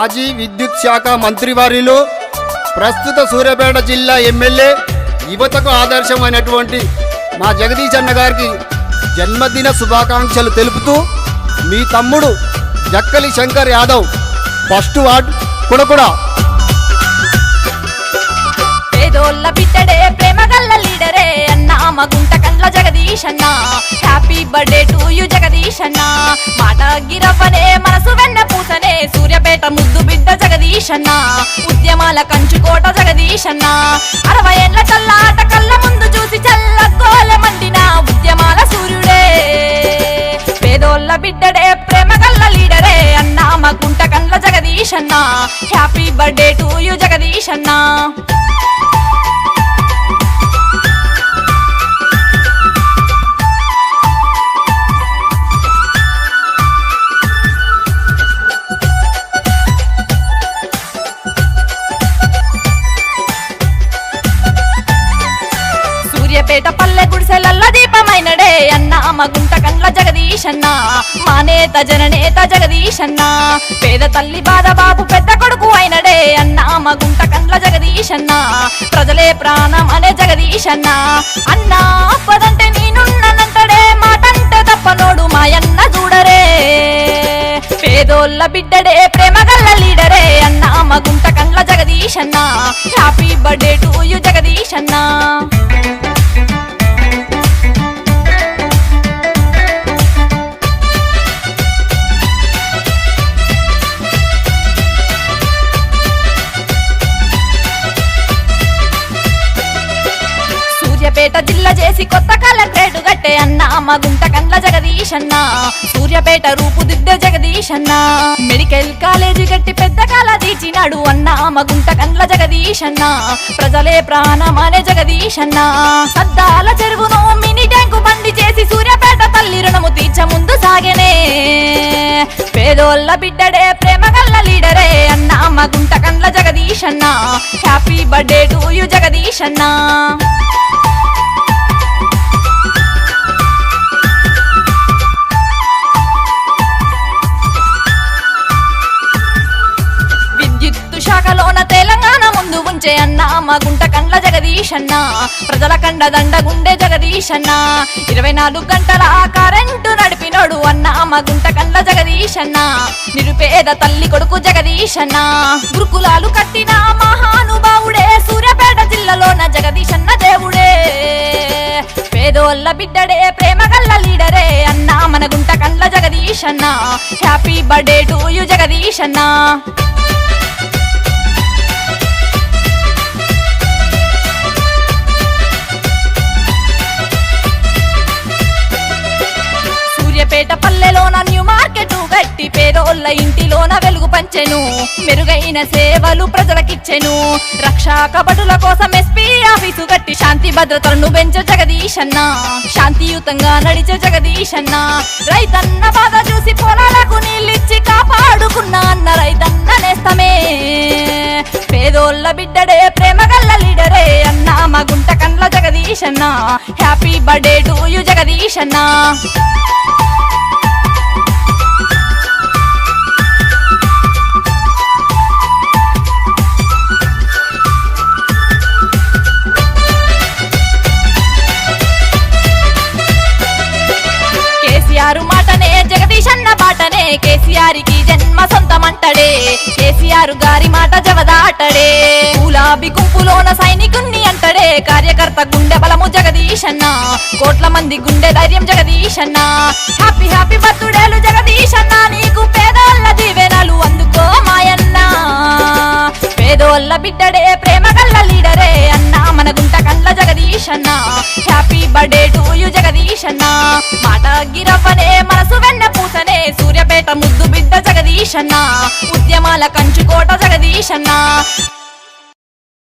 మాజీ విద్యుత్ శాఖ మంత్రివారిలో ప్రస్తుత సూర్యాపేట జిల్లా ఎమ్మెల్యే యువతకు ఆదర్శమైనటువంటి మా జగదీష్ అన్న గారికి జన్మదిన శుభాకాంక్షలు తెలుపుతూ మీ తమ్ముడు జక్కలి శంకర్ యాదవ్ ఫస్ట్ వార్డ్ కుడకుడ. పేదోళ్ళ బిడ్డడే ప్రేమ గల్ల లీడరే అన్నా. మగుంట కండ్ల జగదీష్ అన్న. Happy birthday to you Jagadish అన్న. మాట గిరవనే మనసు వెన్న పూసనే సూర్యపేట ముద్దు బిడ్డ జగదీష్ ఉద్యమాల కంచుకోట జగదీష్ అన్న అరవై ఏళ్ళ చల్లాట కళ్ళ ముందు చూసి చల్ల గోల మండిన ఉద్యమాల సూర్యుడే. పేదోళ్ళ బిడ్డడే ప్రేమ కళ్ళ లీడరే అన్నా మా Gunta Kandla Jagadish happy birthday to you జగదీశన్నా. అన్న మగుంట కండ్ల జగదీశన్న మానేత మా నేత జననేత జగదీశన్న. పేద తల్లి బాధ బాబు పెద్ద కొడుకు అయినడే అన్న మగుంట కండ్ల జగదీశన్న. ప్రజలే ప్రాణం అనే జగదీశన్న. అన్న పదంటే నేనున్నానంటడే మాటంటే తప్పనోడు మాయన్న చూడరే. పేదోళ్ళ బిడ్డడే ప్రేమ గల్ల లీడరే అన్న మగుంట కండ్ల జగదీశన్న. Happy birthday to you Jagadish Suryapet జిల్లా చేసి కొత్త కలెక్టరేట్ గట్టే అన్న. మగుంట కండ్ల జగదీష్ అన్న సూర్యపేట రూపుదిద్దే జగదీష్ అన్న మెడికల్ కాలేజీ గట్టి పెద్ద కాల తీర్చినాడు అన్న. మగుంట కండ్ల జగదీష్ అన్న ప్రజలే ప్రాణం అనే జగదీష్ అన్న సద్దాల చెరువును మినీ ట్యాంకు బండి చేసి సూర్యపేట తల్లి రుణము తీర్చ ముందు సాగనే. పేదోళ్ళ బిడ్డడే ప్రేమ గల్ల లీడరే అన్న. మగుంట కండ్ల జగదీష్ అన్న happy birthday to you Jagadish అన్న పంచే అన్న మా గుంట కండ్ల జగదీశన్న ప్రజల కండ దండ గుండె జగదీశన్న. ఇరవై నాలుగు గంటల కరెంటు నడిపినోడు అన్న మా గుంట కండ్ల జగదీశన్న. నిరుపేద తల్లి కొడుకు జగదీశన్న. గురుకులాలు కట్టిన మహానుభావుడే సూర్యాపేట జిల్లాలోన జగదీశన్న దేవుడే. పేదోళ్ళ బిడ్డడే ప్రేమ గల్ల లీడరే అన్న మన గుంట కండ్ల జగదీశన్న. హ్యాపీ బర్త్డే టు యు జగదీశన్న. పేట పల్లెలోన న్యూ మార్కెట్ గట్టి పేదోళ్ళ ఇంటిలోన వెలుగు పంచెను. మెరుగైన సేవలు ప్రజలకిచ్చెను. రక్షా కబడుల కోసం ఎస్పీ ఆఫీసు గట్టి శాంతి భద్రతలను పెంచే జగదీశన్న. శాంతియుతంగా నడిచే జగదీశన్న. రైతన్న బాధ చూసి పొలాలకు నీళ్ళిచ్చి కాపాడుకున్నా అన్న రైతన్న నేస్తమే. పేదోళ్ళ బిడ్డడే ప్రేమ గల్ల లీడరే అన్న మా గుంట కండ్ల జగదీశన్న. హ్యాపీ బర్త్డే టు యు జగదీశన్నా. కేసీఆర్కి కేసీఆర్కి జన్మ సొంతమంటడే. కేసీఆర్ గారి మాట జవదాటడే. గులాబీ గుంపులోన సైనికుణ్ణి అంటడే. కార్యకర్త గుండె బలము జగదీశన్న. కోట్ల మంది గుండె ధైర్యం జగదీశన్న. హ్యాపీ హ్యాపీ బర్త్డేలు జగదీశన్న. నీకు పేదోళ్ళ దీవెనలు అందుకో మాయన్న. పేదోళ్ళ బిడ్డడే ప్రేమ గల్ల లీడరే. జగదీష్ అన్న. Happy birthday to you Jagadish అన్న. మాట గిరవ్వనే మనసు వెన్న పూసనే సూర్యపేట ముద్దు బిడ్డ జగదీష్ అన్న. ఉద్యమాల కంచుకోట జగదీష్ అన్న.